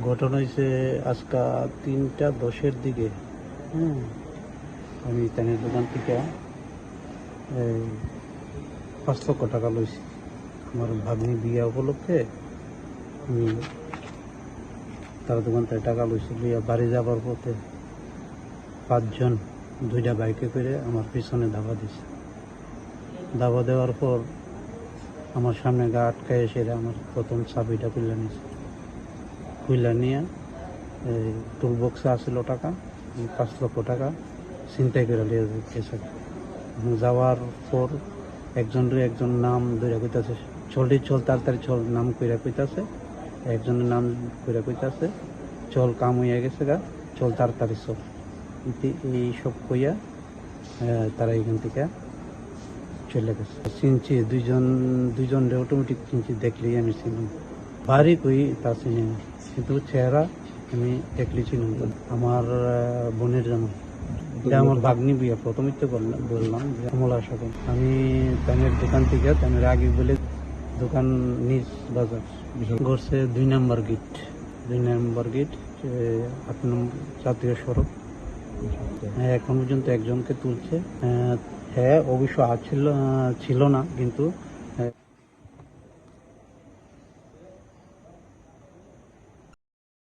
ঘটনা হয়েছে আজকা তিনটা দশের দিকে। হুম। আমি তানের দোকান থেকে, এই, পাঁচ লক্ষ টাকা লইছি। আমার ভাগ্নি বিয়া উপলক্ষে আমি তার দোকান থেকে টাকা লইছি বিয়া বাড়ি যাবার পথে পাঁচজন দুইটা বাইকে করে আমার পিছনে ধাবা দিছে। ধাবা দেওয়ার পর আমার সামনে গা আটকায় এসে আমার প্রথম চাবিটা খুলে নিয়েছে খুলে নিয়ে এই টুল বক্সে আসছিল টাকা পাঁচ লক্ষ টাকা চিন্তাই করে গেছে যাওয়ার পর একজন একজন নাম ধরে কইতাছে চলটি চল তাড়াতাড়ি চল নাম কইরা কইতাছে, একজনের নাম কইরা কইতাছে, চল কাম হইয়া গেছে গা, চল তাড়াতাড়ি চল। এই সব কইয়া তারা এখান থেকে চলে গেছে। চিনছি, দুইজন দুইজন অটোমেটিক চিনছি, দেখলেই আমি চিনি। বাড়ি কই তা চিনি কিন্তু চেহারা আমি দেখলি চিনি আমার বোনের এটা আমার ভাগ্নি বিয়া প্রথমেই তো বললাম বললাম যে কমলা সাগর আমি তানের দোকান থেকে তানের আগে বলে দোকান নিজ বাজার। ঘরছে দুই নম্বর গেট। দুই নম্বর গেট আট নম্বর জাতীয় সড়ক। হ্যাঁ এখন পর্যন্ত একজনকে তুলছে। হ্যাঁ অবশ্য আছিল ছিল না কিন্তু